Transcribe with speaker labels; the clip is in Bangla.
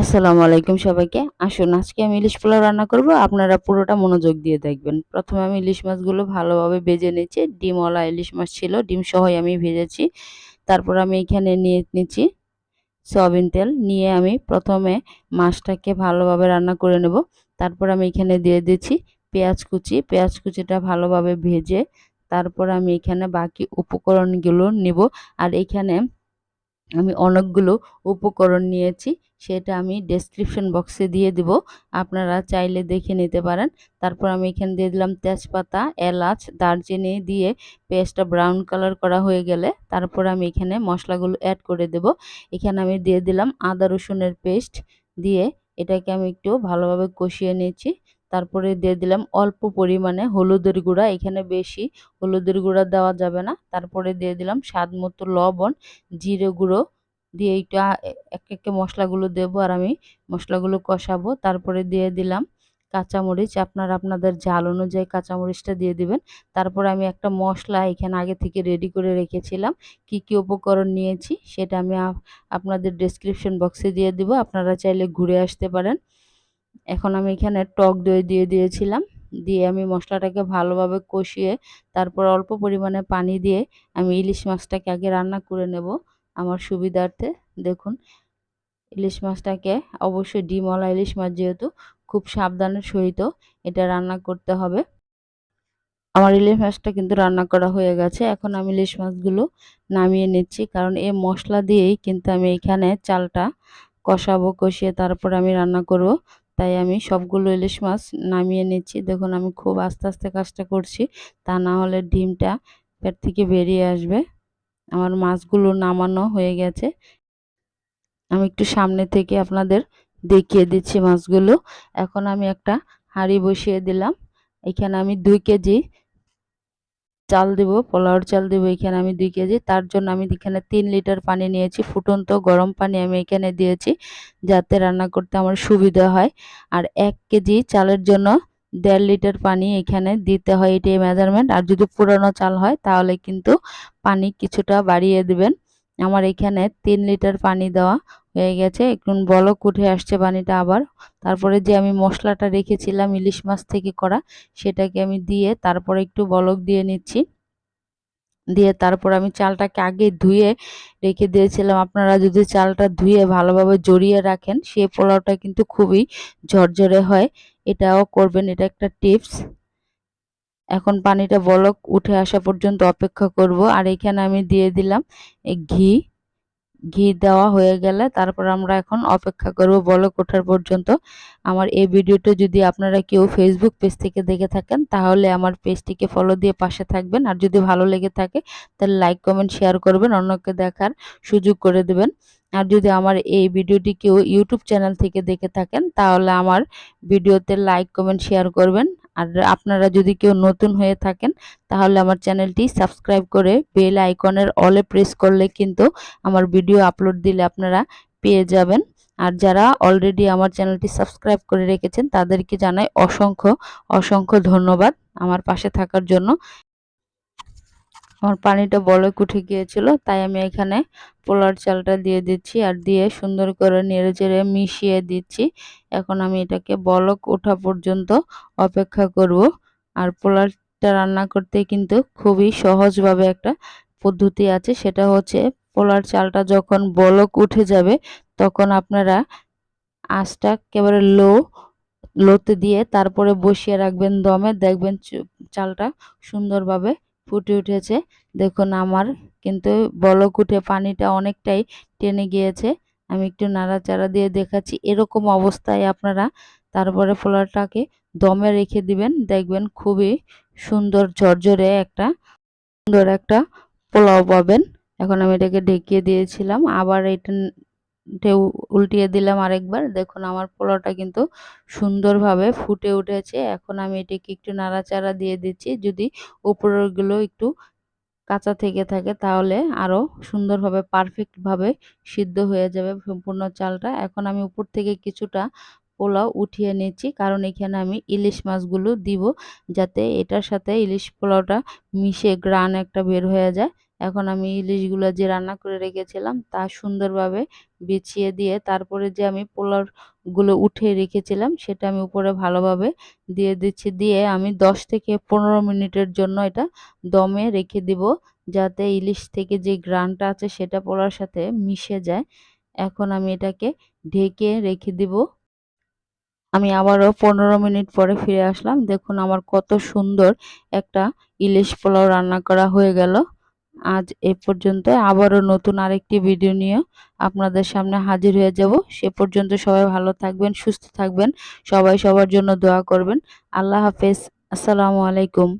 Speaker 1: আসসালামু আলাইকুম সবাইকে। আসুন, আজকে আমি ইলিশ পোলাও রান্না করব। আপনারা পুরোটা মনোযোগ দিয়ে দেখবেন। প্রথমে আমি ইলিশ মাছগুলো ভালোভাবে ভেজে নিচ্ছি ডিমওয়ালা ইলিশ মাছ ছিল, ডিম সহই আমি ভেজেছি। তারপর আমি এখানে নিয়ে নিচ্ছি সয়াবিন তেল। নিয়ে আমি প্রথমে মাছটাকে ভালোভাবে রান্না করে নেব। তারপর আমি এখানে দিয়ে দিচ্ছি পেঁয়াজ কুচি। পেঁয়াজ কুচিটা ভালোভাবে ভেজে তারপর আমি এখানে বাকি উপকরণগুলো নিব। আর এখানে আমি অনেকগুলো উপকরণ নিয়েছি, সেটা আমি ডেসক্রিপশন বক্সে দিয়ে দিব। আপনারা চাইলে দেখে নিতে পারেন। তারপর আমি এখানে দিয়ে দিলাম তেজপাতা, এলাচ, দারচিনি দিয়ে পেস্টটা ব্রাউন কালার করা হয়ে গেলে তারপর আমি এখানে মশলাগুলো অ্যাড করে দেব। এখানে আমি দিয়ে দিলাম আদা রসুনের পেস্ট দিয়ে এটাকে আমি একটু ভালোভাবে কষিয়ে নিয়েছি। তারপরে দিয়ে দিলাম অল্প পরিমাণে হলুদের গুঁড়া, এখানে বেশি হলুদের গুঁড়া দেওয়া যাবে না। তারপরে দিয়ে দিলাম স্বাদ মতো লবণ, জিরে গুঁড়ো দিয়ে এইটা এক একে মশলাগুলো দেব আর আমি মশলাগুলো কষাবো। তারপরে দিয়ে দিলাম কাঁচামরিচ, আপনারা আপনাদের ঝাল অনুযায়ী কাঁচামরিচটা দিয়ে দিবেন। তারপর আমি একটা মশলা এখানে আগে থেকে রেডি করে রেখেছিলাম। কি কি উপকরণ নিয়েছি সেটা আমি আপনাদের ডেসক্রিপশন বক্সে দিয়ে দিব। আপনারা চাইলে ঘুরে আসতে পারেন। এখন আমি এখানে টক দই দিয়ে দিয়েছিলাম। দিয়ে আমি মশলাটাকে ভালোভাবে কষিয়ে, তারপর অল্প পরিমাণে পানি দিয়ে আমি ইলিশ মাছটাকে আগে রান্না করে নেব আমার সুবিধার্থে। দেখুন, ইলিশ মাছটাকে অবশ্যই ডিমওয়ালা ইলিশ মাছ যেহেতু খুব সাবধানের সহিত এটা রান্না করতে হবে। আমার ইলিশ মাছটা কিন্তু রান্না করা হয়ে গেছে। এখন আমি ইলিশ মাছগুলো নামিয়ে নিচ্ছি কারণ এই মশলা দিয়েই কিন্তু আমি এখানে চালটা কষাবো, কষিয়ে তারপর আমি রান্না করব। তাই আমি সবগুলো ইলিশ মাছ নামিয়ে নিচ্ছি। দেখুন, আমি খুব আস্তে আস্তে কাজটা করছি। তা না হলে ডিমটা পেট থেকে বেরিয়ে আসবে। আমার মাছগুলো নামানো হয়ে গেছে। আমি একটু সামনে থেকে আপনাদের দেখিয়ে দিচ্ছি মাছগুলো। এখন আমি একটা হাঁড়ি বসিয়ে দিলাম। এখানে আমি দুই কেজি চাল দেব, পোলাওর চাল দেব এখানে আমি দুই কেজি। তার জন্য আমি এখানে তিন লিটার পানি নিয়েছি, ফুটন্ত গরম পানি আমি এখানে দিয়েছি যাতে রান্না করতে আমার সুবিধা হয়। আর এক কেজি চালের জন্য দেড় লিটার পানি এখানে দিতে হয়, এটাই মেজারমেন্ট আর যদি পুরানো চাল হয় তাহলে কিন্তু পানি কিছুটা বাড়িয়ে দেবেন। আমার এখানে তিন লিটার পানি দেওয়া হয়ে গেছে। এখন বলক উঠে আসছে পানিটা আবার। তারপরে যে আমি মশলাটা রেখেছিলাম ইলিশ মাছ থেকে করা, সেটাকে আমি দিয়ে তারপরে একটু বলক দিয়ে নিচ্ছি। দিয়ে তারপর আমি চালটাকে আগে ধুয়ে রেখে দিয়েছিলাম। আপনারা যদি চালটা ধুয়ে ভালোভাবে জড়িয়ে রাখেন, সে পোলাওটা কিন্তু খুবই ঝরঝরে হয়। এটাও করবেন, এটা একটা টিপস। এখন পানিটা বলক, উঠে আসা পর্যন্ত অপেক্ষা করব। আর এখানে আমি দিয়ে দিলাম ঘি। ঘি দেওয়া হয়ে গেলে তারপর আমরা এখন অপেক্ষা করব বলক ওঠার পর্যন্ত। আমার এই ভিডিওটা যদি আপনারা কেউ ফেসবুক পেজ থেকে দেখে থাকেন, তাহলে আমার পেজটিকে ফলো দিয়ে পাশে থাকবেন। আর যদি ভালো লেগে থাকে, তাহলে লাইক কমেন্ট শেয়ার করবেন, অন্যকে দেখার সুযোগ করে দেবেন। আর যদি আমার এই ভিডিওটি কেউ ইউটিউব চ্যানেল থেকে দেখে থাকেন, তাহলে আমার ভিডিওতে লাইক কমেন্ট শেয়ার করবেন। আর আপনারা যদি কেউ নতুন হয়ে থাকেন, তাহলে আমার চ্যানেলটি সাবস্ক্রাইব করে বেল আইকনের অলে প্রেস করলে কিন্তু আমার ভিডিও আপলোড দিলে আপনারা পেয়ে যাবেন। আর যারা অলরেডি আমার চ্যানেলটি সাবস্ক্রাইব করে রেখেছেন, তাদেরকে জানাই অসংখ্য অসংখ্য ধন্যবাদ আমার পাশে থাকার জন্য। আমার পানিটা বলক উঠে গিয়েছিল, তাই আমি এখানে পোলার চালটা দিয়ে দিচ্ছি আর দিয়ে সুন্দর করে নেড়ে চেড়ে মিশিয়ে দিচ্ছি। এখন আমি এটাকে বলক ওঠা পর্যন্ত অপেক্ষা করব। আর পোলারটা রান্না করতে কিন্তু খুবই সহজভাবে একটা পদ্ধতি আছে, সেটা হচ্ছে পোলার চালটা যখন বলক উঠে যাবে, তখন আপনারা আঁচটা একেবারে লো, লোতে দিয়ে তারপরে বসিয়ে রাখবেন দমে, দেখবেন চালটা সুন্দরভাবে ফুটে উঠেছে। দেখুন আমার কিন্তু বলক উঠে পানিটা অনেকটাই টেনে গিয়েছে। আমি একটু নাড়াচাড়া দিয়ে দেখাচ্ছি। এরকম অবস্থায় আপনারা তারপরে ফোলারটাকে দমে রেখে দিবেন। দেখবেন খুবই সুন্দর ঝরঝরে একটা, সুন্দর একটা পোলাও পাবেন। এখন আমি এটাকে ঢেকিয়ে দিয়েছিলাম। আবার এটা ঢেউ উল্টিয়ে দিলাম আরেকবার। দেখুন, আমার পোলাওটা কিন্তু সুন্দরভাবে ফুটে উঠেছে। এখন আমি এটিকে একটু নাড়াচাড়া দিয়ে দিচ্ছি। যদি উপরেরগুলো একটু কাঁচা থেকে থাকে, তাহলে আরও সুন্দরভাবে পারফেক্টভাবে সিদ্ধ হয়ে যাবে সম্পূর্ণ চালটা। এখন আমি উপর থেকে কিছুটা পোলাও উঠিয়ে নিচ্ছি। কারণ এখানে আমি ইলিশ মাছগুলো দিব যাতে এটার সাথে ইলিশ পোলাওটা মিশে গ্রান একটা বের হয়ে যায়। এখন আমি ইলিশগুলো যে রান্না করে রেখেছিলাম তা সুন্দরভাবে বিছিয়ে দিয়ে তারপরে যে আমি পোলাওগুলো উঠে রেখেছিলাম সেটা আমি উপরে ভালোভাবে দিয়ে দিচ্ছি। দিয়ে আমি 10 থেকে পনেরো মিনিটের জন্য এটা দমে রেখে দিব যাতে ইলিশ থেকে যে গ্রানটা আছে সেটা পোলাওর সাথে মিশে যায়। এখন আমি এটাকে ঢেকে রেখে দিব। আমি আবারও পনেরো মিনিট পরে ফিরে আসলাম। দেখুন আমার কত সুন্দর একটা ইলিশ পোলাও রান্না করা হয়ে গেল। আজ এ পর্যন্ত আবারও নতুন আরেকটি ভিডিও নিয়ে আপনাদের সামনে হাজির হয়ে যাব। সে পর্যন্ত সবাই ভালো থাকবেন, সুস্থ থাকবেন। সবাই সবার জন্য দোয়া করবেন। আল্লাহ হাফেজ। আসসালামু আলাইকুম।